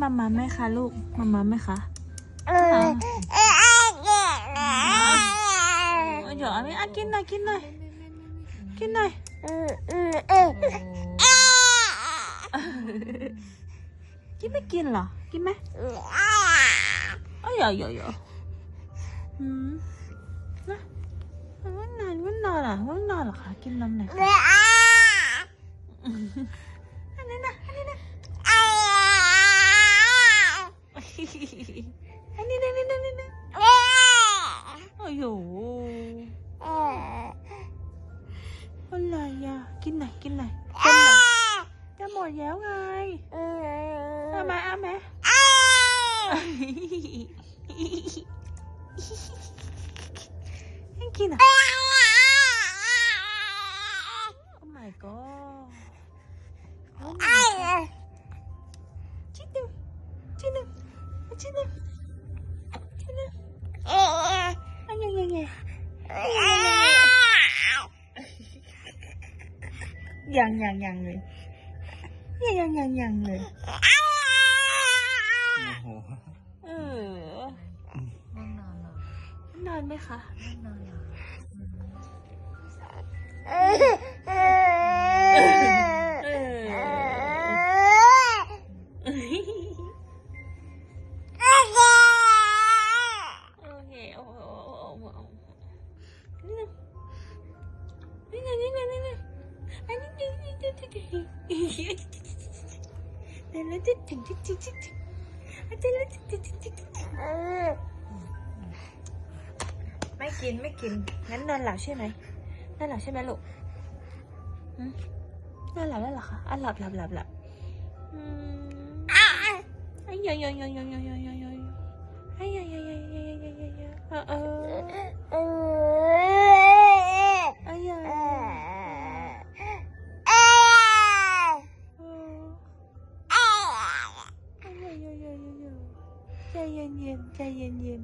มามาไหมคะลูกมามาไหมคะเออเออเออเออเออเดี๋ยวอันนี้อะกินหน่อยกินหน่อยกินหน่อยเออเออเออเออกินไม่กินเหรอกินไหมเอ้ยเดี๋ยวเดี๋ยวเดี๋ยวอืมนะวันนอนวันนอนเหรอวันนอนเหรอคะกินนมหน่อย Anh đi đi đi đi đi. đi Ôi dồi Ôi lời à, kinh này, kinh này. Kinh này. Cái mồi dẻo ngay. À mà à mẹ. Anh kia nào. ชิ้นหนึ่งชิ้นหนึ่งอันยังยังยังยังยังยังเลยยังยังยังยังเลยโอ้โหเออง่วงนอนเหรอนอนไหมคะง่วงนอน นี่ไงนี่ไงนี่ไงอันนี้นี่นี่นี่นี่นี่แล้วจะถึงจะถึงจะถึงอาจจะแล้วจะถึงจะถึงไม่กินไม่กิน งั้นนอนหลับใช่ไหมนอนหลับใช่ไหมลูกอืมนอนหลับแล้วเหรอคะอะหลับหลับหลับหลับอืมอ้ยยยยยยยยยยยยอ้ยยยยยยยยยยเออเอออ้ Cây nhiều.